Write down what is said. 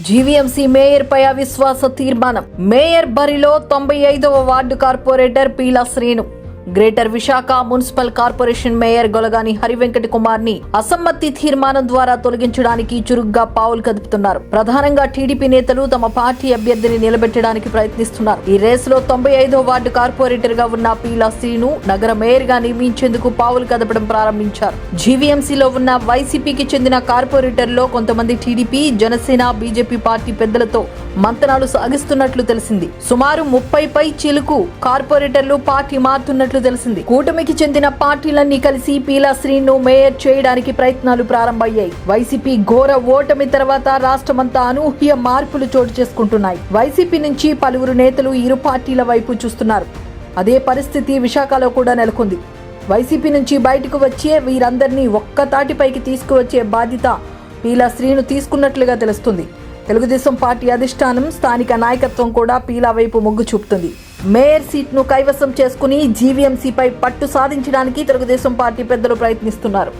GVMC mayor పై అవిశ్వాస తీర్మానం. Mayor బరిలో తొంభై ఐదవ ward corporator Peela Srinu. Greater Visakha municipal corporation mayor Golagani Harivenkata కుమార్ని అసమ్మతి తీర్మానం ద్వారా తొలగించడానికి చురుగ్గా పావులు కదుపుతున్నారు. ప్రధానంగా టీడీపీ నేతలు తమ పార్టీ అభ్యర్థిని నిలబెట్టడానికి ప్రయత్నిస్తున్నారు. ఈ రేస్లో తొంభై ఐదో వార్డు కార్పొరేటర్గా ఉన్న పీలా శ్రీను నగర మేయర్గా నియమించేందుకు పావులు కదపడం ప్రారంభించారు. జీవీఎంసీలో ఉన్న వైసీపీకి చెందిన కార్పొరేటర్లో కొంతమంది టీడీపీ జనసేన బీజేపీ పార్టీ పెద్దలతో మంతనాలు సాగిస్తున్నట్లు తెలిసింది. సుమారు ముప్పై పై చిలుకు కార్పొరేటర్లు పార్టీ మారుతున్నట్లు తెలిసింది. కూటమికి చెందిన పార్టీలన్నీ కలిసి పీలా శ్రీను మేయర్ చేయడానికి ప్రయత్నాలు ప్రారంభమయ్యాయి. వైసీపీ ఘోర ఓటమి తర్వాత రాష్ట్రమంతా అనూహ్య మార్పులు చోటు చేసుకుంటున్నాయి. వైసీపీ నుంచి పలువురు నేతలు ఇరు పార్టీల వైపు చూస్తున్నారు. అదే పరిస్థితి విశాఖలో కూడా నెలకొంది. వైసీపీ నుంచి బయటకు వచ్చే వీరందరినీ ఒక్క తాటిపైకి తీసుకువచ్చే బాధ్యత పీలా శ్రీను తీసుకున్నట్లుగా తెలుస్తుంది. తెలుగుదేశం పార్టీ అధిష్టానం స్థానిక నాయకత్వం కూడా పీలా వైపు మొగ్గు చూపుతుంది. మేయర్ సీట్ను కైవసం చేసుకుని జీవీఎంసీపై పట్టు సాధించడానికి తెలుగుదేశం పార్టీ పెద్దలు ప్రయత్నిస్తున్నారు.